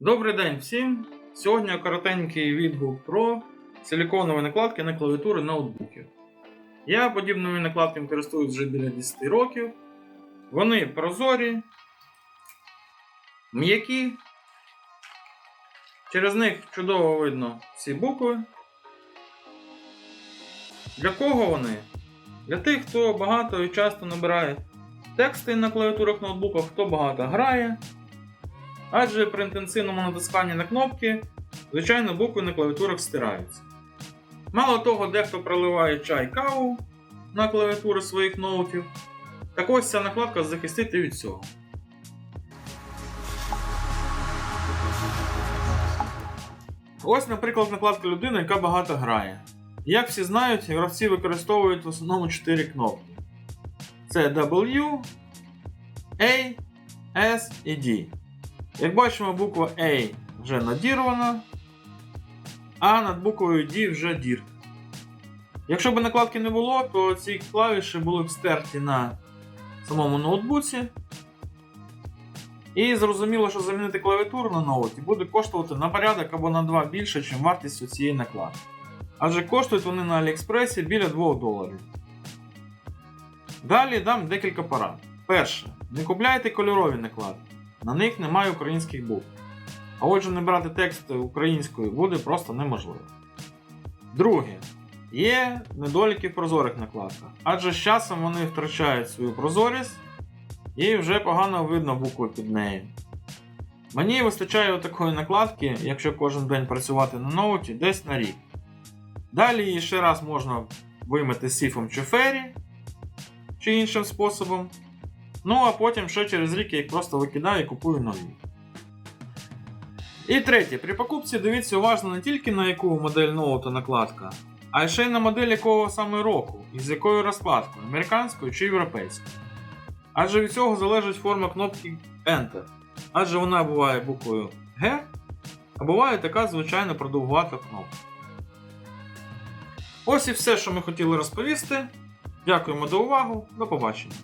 Добрий день всім! Сьогодні коротенький відгук про силіконові накладки на клавіатури ноутбуків. Я подібними накладками користуюсь вже біля 10 років. Вони прозорі, м'які. Через них чудово видно всі букви. Для кого вони? Для тих, хто багато і часто набирає тексти на клавіатурах ноутбуках, хто багато грає. Адже при інтенсивному натисканні на кнопки, звичайно, букви на клавіатурах стираються. Мало того, дехто проливає чай каву на клавіатури своїх ноутів. Так ось ця накладка захистити від цього. Ось, наприклад, накладка людини, яка багато грає. Як всі знають, гравці використовують в основному 4 кнопки: це W, A, S і D. Як бачимо, буква A вже надірвана, а над буквою D вже дірка. Якщо б накладки не було, то ці клавіші були б стерті на самому ноутбуці. І зрозуміло, що замінити клавіатуру на ноуті буде коштувати на порядок або на 2 більше, ніж вартість цієї накладки. Адже коштують вони на Аліекспресі біля 2 доларів. Далі дам декілька порад. Перше, не купляйте кольорові накладки. На них немає українських букв. А отже, не брати текст українською буде просто неможливо. Друге, є недоліки в прозорих накладках, адже з часом вони втрачають свою прозорість і вже погано видно букви під нею. Мені вистачає такої накладки, якщо кожен день працювати на ноуті, десь на рік. Далі її ще раз можна вимити сіфом чи фері чи іншим способом. Ну, а потім ще через рік я їх просто викидаю і купую нові. І третє, при покупці дивіться уважно не тільки на яку модель ноута накладка, а ще й на модель якого саме року і з якою розкладкою, американською чи європейською. Адже від цього залежить форма кнопки Enter. Адже вона буває буквою G, а буває така звичайно продовгувата кнопка. Ось і все, що ми хотіли розповісти. Дякуємо за увагу. До побачення.